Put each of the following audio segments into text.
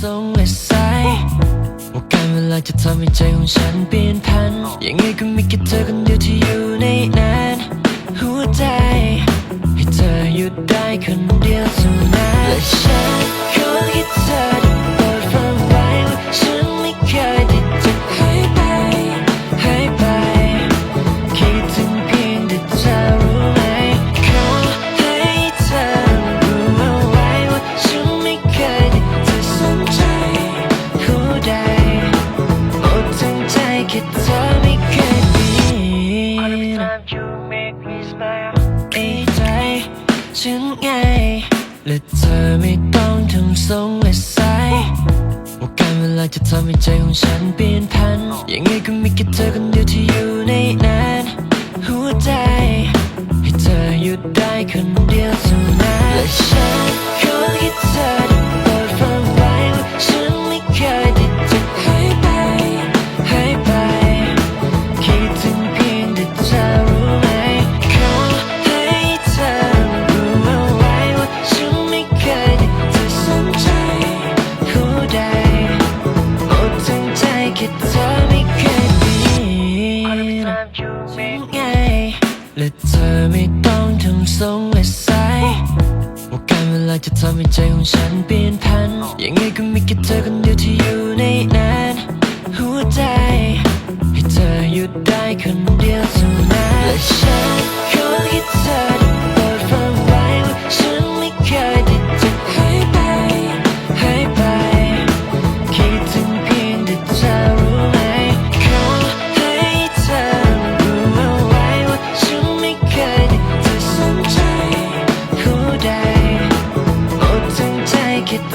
ทรงและสายว่าการเวลาจะทำให้ใจของฉันเปลี่ยนพันยัง ถึงไง และเธอไม่ต้องทำทรงและสายว่าการเวลาจะทำให้ใจของฉันเปลี่ยนพัน ยังไงก็มีแค่เธอคนเดียวที่อยู่ในนั้นหัวใจ ให้เธอหยุดได้คนเดียวเท่านั้นและฉัน ค่เธอไม่เคยดีไงและเธอไม่ต้องทำทรงและสายว่าการเวลาจะทำให้ใจของฉันเปลี่ยนพัน ยังไงก็มีแค่เธอคนเดียวที่อยู่ในนั้น หัวใจ ให้เธอหยุดได้คนเดียวเท่า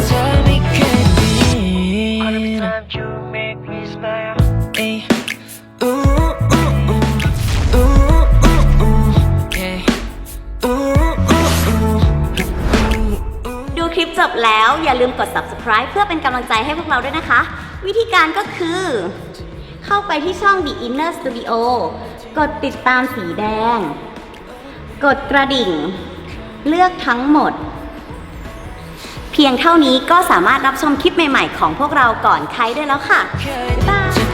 เธอไม่เคยเปลี่ยน you make me smile เอ้ยอู้อู้อู้อู้อู้อู้เอ้ยอู้อู้อู้อู้ ดูคลิปจบแล้วอย่าลืมกด subscribe เพื่อเป็นกำลังใจให้พวกเราด้วยนะคะ วิธีการก็คือ เข้าไปที่ช่อง The Inner Studio กดติดตามสีแดง กดกระดิ่ง เลือกทั้งหมด เพียงเท่านี้ก็สามารถรับชมคลิปใหม่ๆของพวกเราก่อนใครได้แล้วค่ะบ๊ายบาย